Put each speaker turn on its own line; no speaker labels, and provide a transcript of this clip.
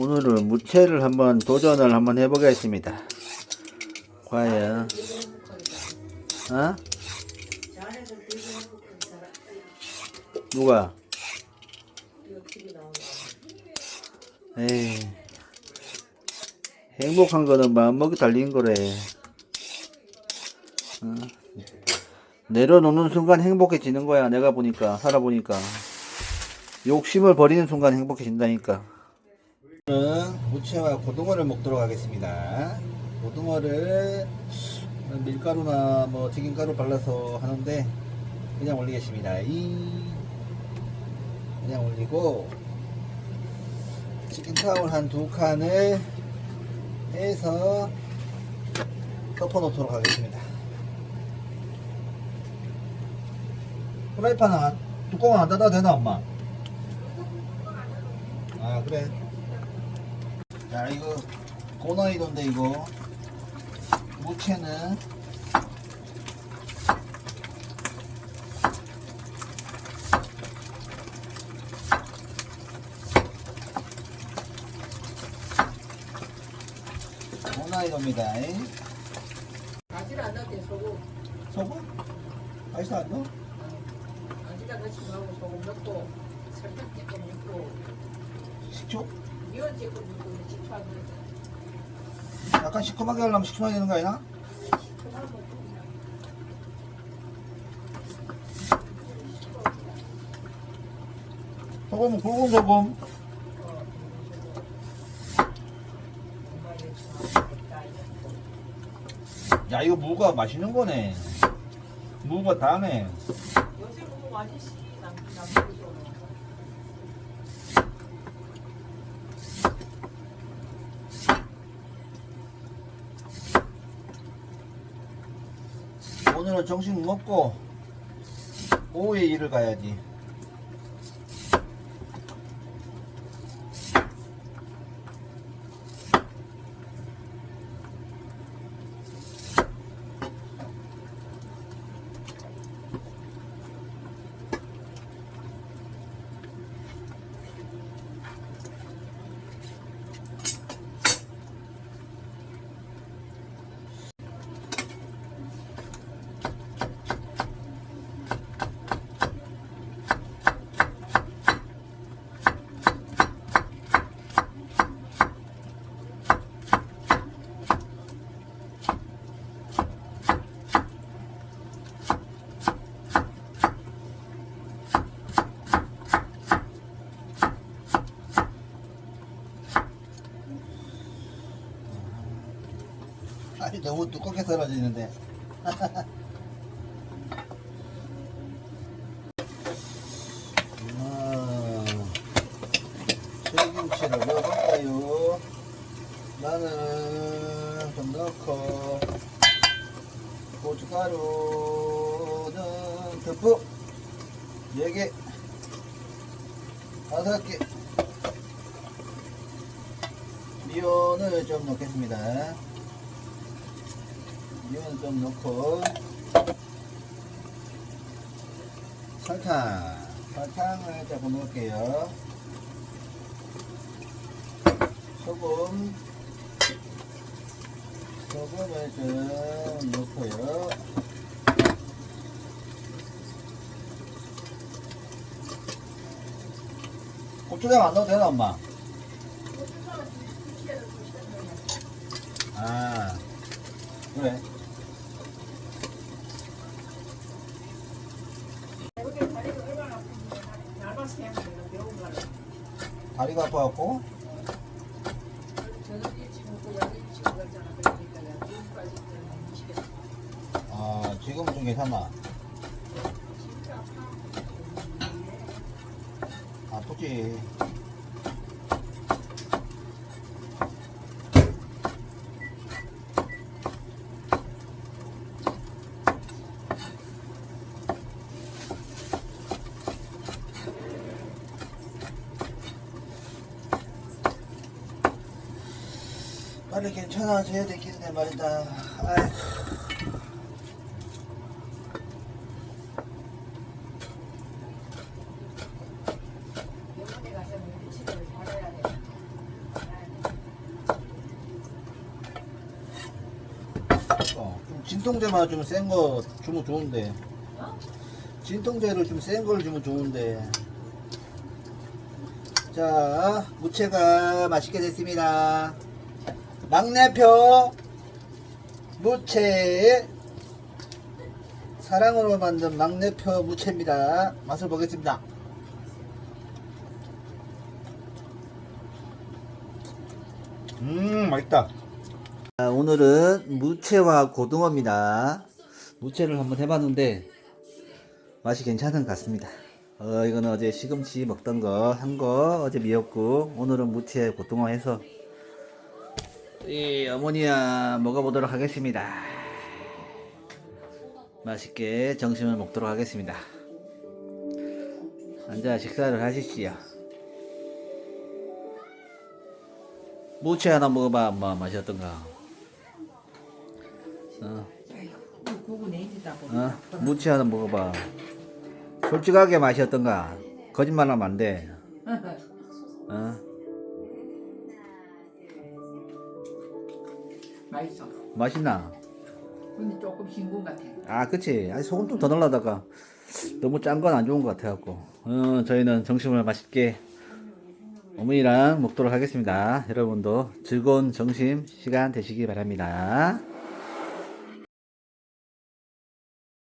오늘은 무채를 한번 도전을 한번 해보겠습니다. 과연, 어? 누가? 에이, 행복한 거는 마음먹이 달린 거래. 어? 내려놓는 순간 행복해지는 거야. 내가 보니까, 살아보니까. 욕심을 버리는 순간 행복해진다니까. 오늘은 무채와 고등어를 먹도록 하겠습니다. 고등어를 밀가루나 뭐 튀김가루 발라서 하는데 그냥 올리겠습니다. 이 그냥 올리고 치킨타올 한두 칸을 해서 덮어 놓도록 하겠습니다. 안- 뚜껑은 안 닫아도 되나 엄마? 아 그래 자 이거 고나이돈데 이거 무채는 고나이돈입니다
바지를 안때 소금,
소금? 맛있어 안 넣어?
바지가 넣지 말고 소금 넣고 설탕 조금 넣고
식초?
미원 조금 넣고 식초하고
약간 시큼하게 하려면 시큼하게 되는 거 아니나? 소금은 굵은 소금. 야 이거 무가 맛있는 거네. 무가 다네.
요새 뭐 맛있지 남편이
오늘은 정신 먹고 오후에 일을 가야지 아니 너무 두껍게 썰어지는데 아, 새김치를 넣어볼까요? 마늘 좀 넣고 고춧가루는 듬뿍 4개 5개 미온을 좀 넣겠습니다 미온을 좀 넣고. 설탕. 설탕을 조금 넣을게요. 소금. 소금을 좀 넣고요. 고추장 안 넣어도 되나 엄마? 아 그래
이렇게 다리가 얼마나 아픈지 얇아서 해야 돼요. 매운 거를.
다리가 아파갖고.
아
지금은 좀 괜찮아. 아프지 빨리 괜찮아져야 되겠네 말이다. 아이고. 진통제 맞으면 센 거 주면 좋은데. 진통제를 좀 센 걸 주면 좋은데. 자 무채가 맛있게 됐습니다. 막내표 무채 사랑으로 만든 막내표 무채입니다. 맛을 보겠습니다. 음, 맛있다. 오늘은 무채와 고등어입니다. 무채를 한번 해봤는데 맛이 괜찮은 것 같습니다. 어, 이거는 어제 시금치 먹던 거, 한 거, 어제 미역국, 오늘은 무채 고등어 해서 이 어머니야 먹어보도록 하겠습니다. 맛있게 점심을 먹도록 하겠습니다. 앉아 식사를 하십시오. 무채 하나 먹어봐, 엄마 맛이 어떤가? 어, 무채 하나 먹어봐. 솔직하게 어떤가? 거짓말하면 안 돼. 어,
맛있어.
맛있나?
근데 조금 싱거운 것 같아.
아, 그치. 아니, 소금 좀 더 넣으려다가 너무 짠 건 안 좋은 것 같아갖고. 어, 저희는 점심을 맛있게 어머니랑 먹도록 하겠습니다. 여러분도 즐거운 점심 시간 되시기 바랍니다.